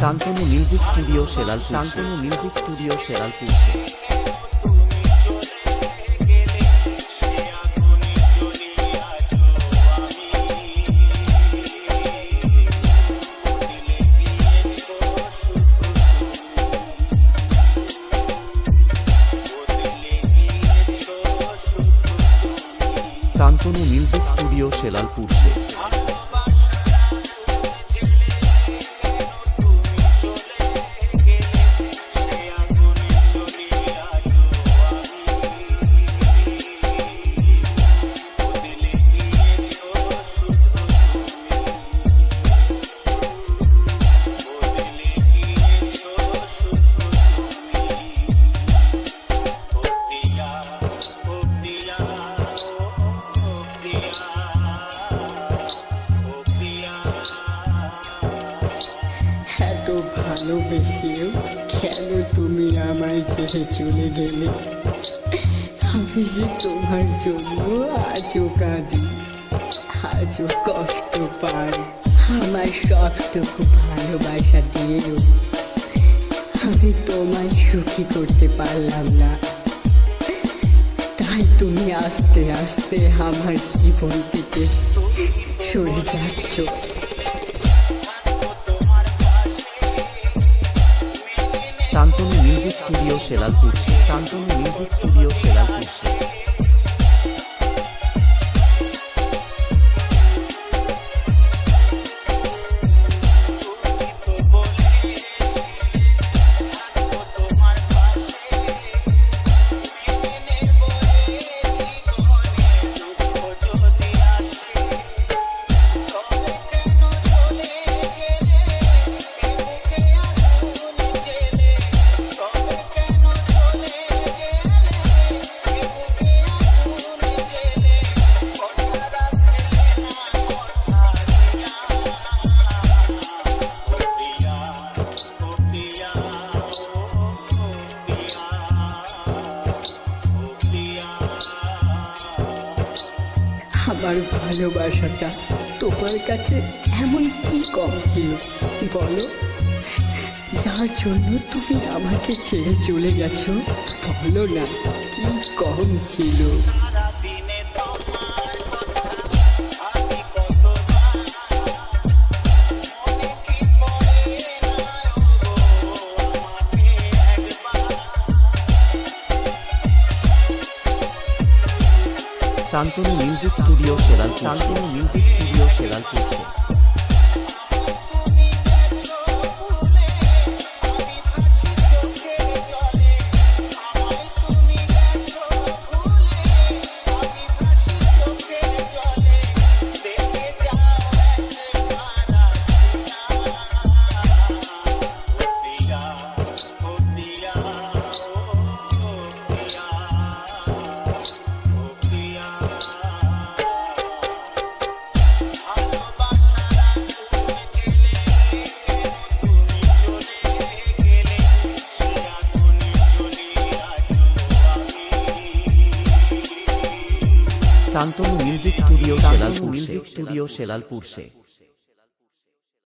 Shantanu music studio Selal Shantanu music studio Selalpur Shantanu music studio Selalpur এত ভালোবেসেও কেন তুমি আমায় ছেড়ে চলে গেলে? আমি যে তোমার জন্য আজও কাঁদি, আজও কষ্ট পাই। আমার সবটুকু ভালোবাসা দিয়েও আমি তোমায় সুখী করতে পারলাম না। তাই তুমি আস্তে আস্তে আমার জীবন থেকে সরে যাচ্ছ। Studio Selalpur Shantanu music studio Selalpur আমার ভালোবাসাটা তোমার কাছে এমন কি কম ছিল? বলো। যার জন্য তুমি আমাকে ছেড়ে চলে গেছো, বলো না কি কম ছিল। Shantanu music studio Selal Shantanu music studio Selalpur Shantanu music studio Selalpur music studio Selalpur